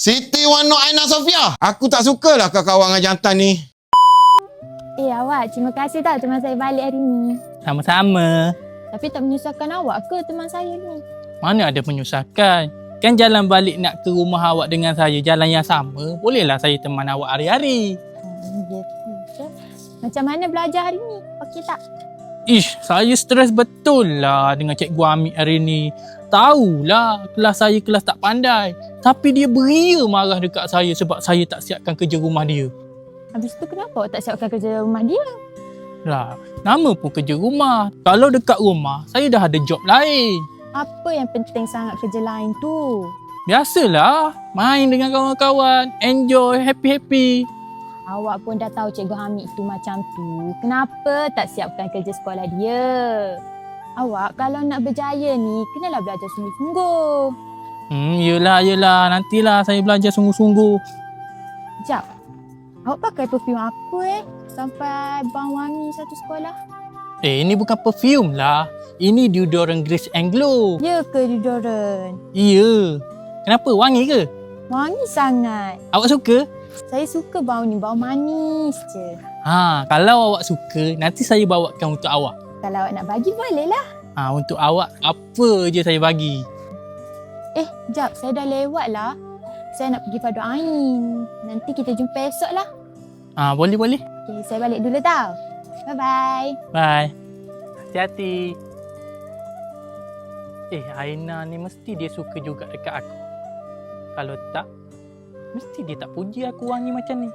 Siti Wano Aina Sofia. Aku tak sukalah kau kawan dengan jantan ni. Eh awak, terima kasih tau teman saya balik hari ni. Sama-sama. Tapi tak menyusahkan awak ke teman saya ni? Mana ada menyusahkan? Kan jalan balik nak ke rumah awak dengan saya jalan yang sama. Bolehlah saya teman awak hari-hari. Hmm, gitu. Macam mana belajar hari ni? Okey tak? Ish, saya stres betul lah dengan cikgu Amik hari ni. Tahulah kelas saya kelas tak pandai. Tapi dia beria marah dekat saya sebab saya tak siapkan kerja rumah dia. Habis tu kenapa tak siapkan kerja rumah dia? Lah, nama pun kerja rumah. Kalau dekat rumah, saya dah ada job lain. Apa yang penting sangat kerja lain tu? Biasalah, main dengan kawan-kawan, enjoy, happy-happy. Awak pun dah tahu Cikgu Hamid tu macam tu. Kenapa tak siapkan kerja sekolah dia? Awak kalau nak berjaya ni, kenalah belajar sungguh-sungguh. Hmm, yelah, yelah. Nantilah saya belajar sungguh-sungguh. Sekejap. Awak pakai perfume apa eh? Sampai bang wangi satu sekolah. Eh, ini bukan perfume lah. Ini deodorant Grace and Glow. Ya ke deodorant? Iya. Kenapa? Wangi ke? Wangi sangat. Awak suka? Saya suka bau ni, bau manis je. Ha, kalau awak suka, nanti saya bawakan untuk awak. Kalau awak nak bagi boleh lah. Ha, untuk awak, apa je saya bagi. Eh, jap. Saya dah lewat lah. Saya nak pergi pada Ain. Nanti kita jumpa esok lah. Ha, boleh-boleh. Okay, saya balik dulu tau. Bye-bye. Bye. Hati-hati. Eh, Aina ni mesti dia suka juga dekat aku. Kalau tak, mesti dia tak puji aku wangi macam ni.